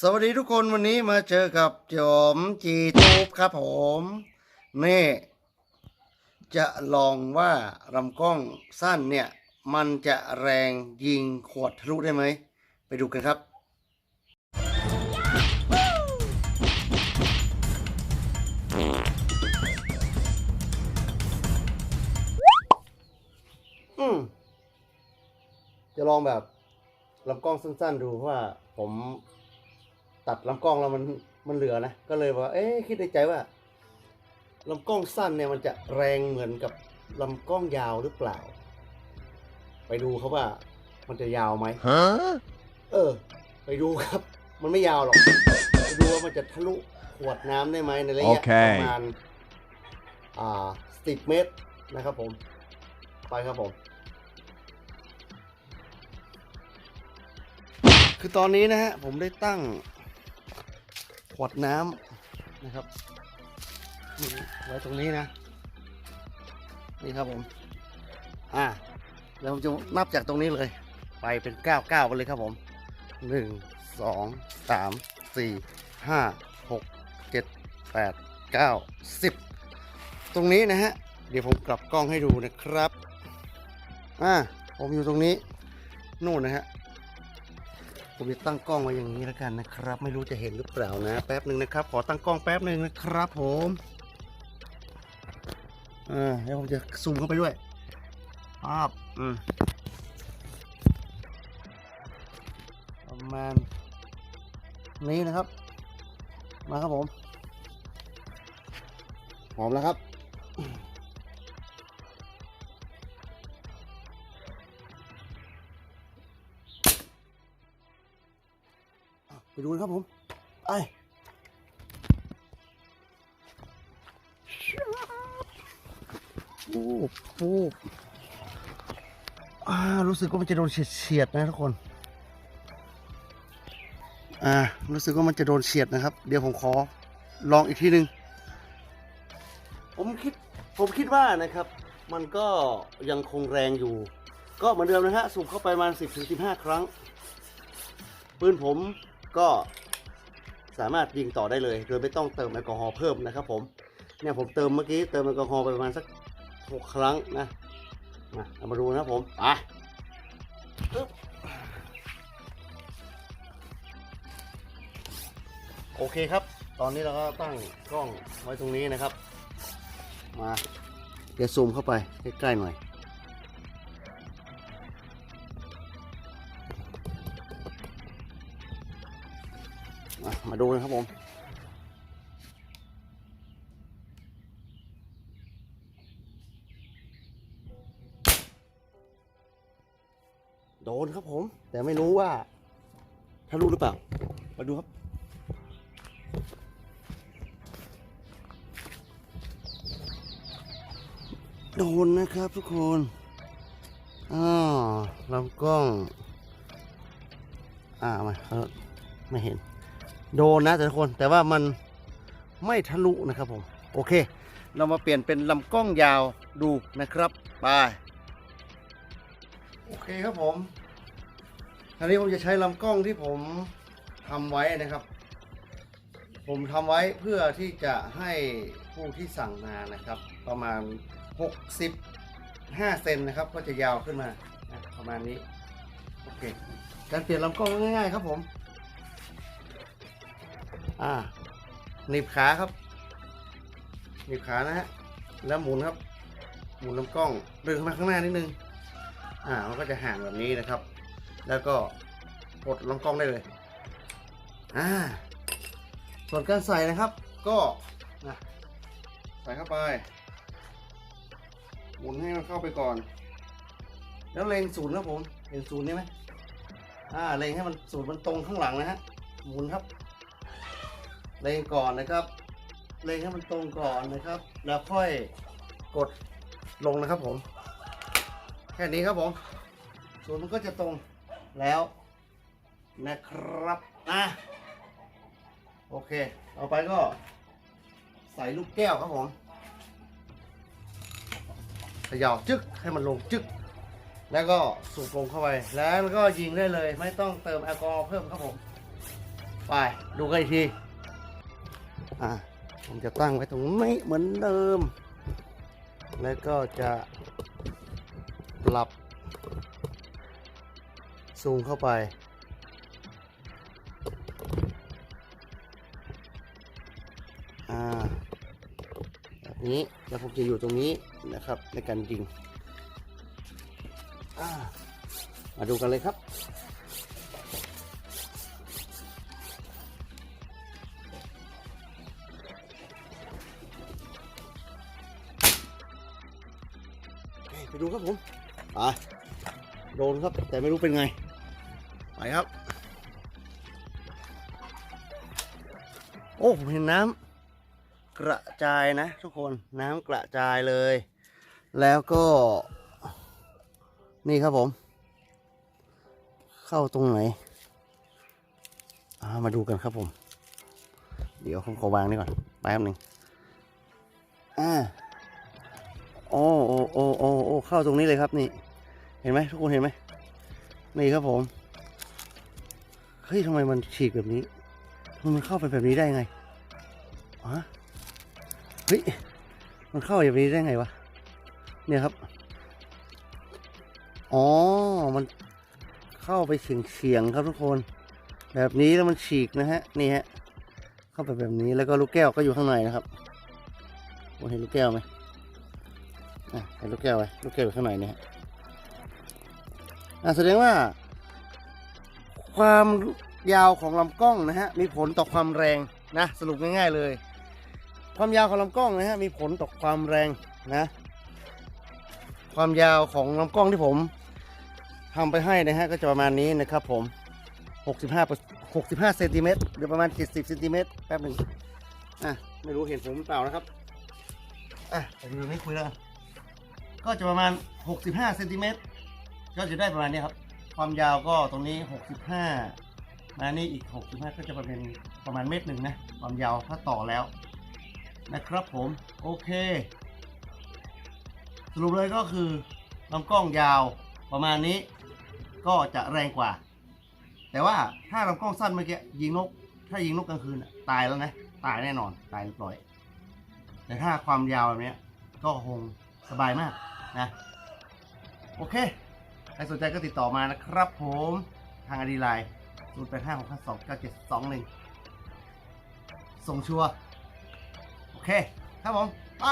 สวัสดีทุกคนวันนี้มาเจอกับจอมจีทูบครับผมนี่จะลองว่าลำกล้องสั้นเนี่ย มันจะแรงยิงขวดทะลุได้ไหม ไปดูกันครับอืมจะลองแบบลำกล้องสั้น ๆ ดูว่าผม ตัดลำกล้องแล้วมันมันเหลือนะ ก็เลยว่า เอ๊ะคิดในใจว่าลำกล้องสั้นเนี่ยมันจะแรงเหมือนกับลำกล้องยาวหรือเปล่า ไปดูครับว่า มันจะยาวไหม Huh? เออ ไปดูครับ มันไม่ยาวหรอก ไปดูว่ามันจะทะลุขวดน้ำได้ไหมในระยะโอเคประมาณอ่าสิบเมตรนะครับผม ไปครับผม คือตอนนี้นะฮะผมได้ตั้ง ขวดน้ำนะครับไว้ตรงนี้นะ นี่ครับผม อ่าแล้วผมจะนับจากตรงนี้เลย ไปเป็นเก้าเก้าไปเลยครับผมหนึ่งสองสามสี่ห้าหกเจ็ดแปดเก้าสิบตรงนี้นะฮะ เดี๋ยวผมกลับกล้องให้ดูนะครับ อ่า ผมอยู่ตรงนี้ นู่นนะฮะ ผมจะตั้งกล้องไว้อย่างนี้แล้วกันนะครับ ไม่รู้จะเห็นหรือเปล่านะ แป๊บหนึ่งนะครับ ขอตั้งกล้องแป๊บหนึ่งนะครับ ผมอ่าแล้วผมจะซูมเข้าไปด้วยภาพอืมประมาณนี้นะครับ มาครับผม หอมแล้วครับ ไปดูนะครับผมไอ้ปูบปูบอ่ารู้สึกว่ามันจะโดนเฉียดเฉียดๆนะทุกคน อ่า รู้สึกว่ามันจะโดนเฉียดนะครับ เดี๋ยวผมขอลองอีกทีหนึ่งผมคิด ผมคิดว่านะครับ มันก็ยังคงแรงอยู่ ก็เหมือนเดิมนะฮะ สูบเข้าไปประมาณ10-15 ครั้ง ปืนผม ก็สามารถยิงต่อได้เลย โดยไม่ต้องเติมแอลกอฮอล์เพิ่มนะครับผมเนี่ยผมเติมเมื่อกี้เติมแอลกอฮอล์ไปประมาณสักหกครั้งนะมาเอามาดูนะครับผมไปโอเคครับ ตอนนี้เราก็ตั้งกล้องไว้ตรงนี้นะครับ มาเดี๋ยวซูมเข้าไปใกล้ๆหน่อย มาดูนะครับผมโดนครับผม แต่ไม่รู้ว่าทะลุหรือเปล่า มาดูครับ โดนนะครับทุกคนอ่าลำกล้อง อ่ามาไม่เห็น โดนนะแต่ละคนแต่ว่ามันไม่ทะลุนะครับผม โอเค เรามาเปลี่ยนเป็นลำกล้องยาวดูนะครับไปโอเคครับผมคราวนี้ผมจะใช้ลำกล้องที่ผมทำไว้นะครับ ผมทำไว้เพื่อที่จะให้ผู้ที่สั่งมานะครับ ประมาณ 65เซนนะครับ ก็จะยาวขึ้นมาประมาณนี้โอเคการเปลี่ยนลำกล้องง่ายๆครับผม อ่าหนีบขาครับหนีบขานะฮะแล้วหมุนครับ หมุนลำกล้องดึงเข้ามาข้างหน้านิดนึงอ่ามันก็จะห่างแบบนี้นะครับ แล้วก็กดลำกล้องได้เลยอ่าส่วนการใส่นะครับ ก็ใส่เข้าไป หมุนให้มันเข้าไปก่อน แล้วเล็งศูนย์ครับผมเห็นศูนย์นี่ไหมอ่าเล็งให้มันศูนย์มันตรงข้างหลังนะฮะหมุนครับ เล็งก่อนนะครับเล็งให้มันตรงก่อนนะครับ แล้วค่อยกดลงนะครับผม แค่นี้ครับผมส่วนมันก็จะตรงแล้วนะครับอะโอเคต่อไปก็ใส่ลูกแก้วครับผมเขย่าจึ๊กให้มันลงจึ๊กแล้วก็สูบลงเข้าไป แล้วก็ยิงได้เลย ไม่ต้องเติมแอลกอฮอล์เพิ่มครับผม ไป ดูกันอีกที อะผมจะตั้งไว้ตรงนี้เหมือนเดิม แล้วก็จะปรับซูมเข้าไป อ่า แบบนี้ แล้วผมจะอยู่ตรงนี้นะครับในการยิงอ่ามาดูกันเลยครับ ไปดูครับผมไปโดนครับ แต่ไม่รู้เป็นไง ไปครับ โอ้ผมเห็นน้ำกระจายนะ ทุกคนน้ำกระจายเลย แล้วก็ นี่ครับผม เข้าตรงไหนามาดูกันครับผม เดี๋ยวผมขอวางนี่ก่อนแป๊บหนึ่งอ่า โอ้โอ้โอ้โอ้โอ้เข้าตรงนี้เลยครับนี่ เห็นไหมทุกคนเห็นไหมนี่ครับผมเฮ้ยทำไมมันฉีกแบบนี้ทำไมมันเข้าไปแบบนี้ได้ไงฮะเฮ้ยมันเข้าแบบนี้ได้ไงวะเนี่ยครับอ๋อมันเข้าไปเฉียงเฉียงๆครับทุกคน แบบนี้แล้วมันฉีกนะฮะนี่ฮะเข้าไปแบบนี้แล้วก็ลูกแก้วก็อยู่ข้างในนะครับคุณเห็นลูกแก้วไหม ใส่ลูกแก้วไว้ลูกแก้วข้างในเนี่ยฮะอะแสดงว่า ความยาวของลำกล้องนะฮะมีผลต่อความแรงนะสรุปง่ายๆเลย ความยาวของลำกล้องนะฮะมีผลต่อความแรงนะ ความยาวของลำกล้องที่ผมทำไปให้นะฮะก็จะประมาณนี้นะครับผม 65 65เซนติเมตรหรือประมาณ 70เซนติเมตรแป๊บหนึ่งอะไม่รู้เห็นผมหรือเปล่านะครับอะผมดูไม่คุยแล้ว ก็จะประมาณ 65เซนติเมตรก็จะได้ประมาณนี้ครับ ความยาวก็ตรงนี้ 65 มานี่อีก 65 ก็จะประมาณประมาณเมตรหนึ่งนะ ความยาวถ้าต่อแล้วนะครับผม โอเค สรุปเลยก็คือลำกล้องยาวประมาณนี้ ก็จะแรงกว่า แต่ว่าถ้าลำกล้องสั้นเมื่อกี้ยิงนก ถ้ายิงนกกลางคืนตายแล้วนะ ตายแน่นอน ตายเรียบร้อย แต่ถ้าความยาวแบบนี้ก็คงสบายมาก นะโอเค ใครสนใจก็ติดต่อมานะครับผมทางอดีไลน์0 8 5 6 5 2 9 7 2 1ส่งชัว โอเค ครับผม ไป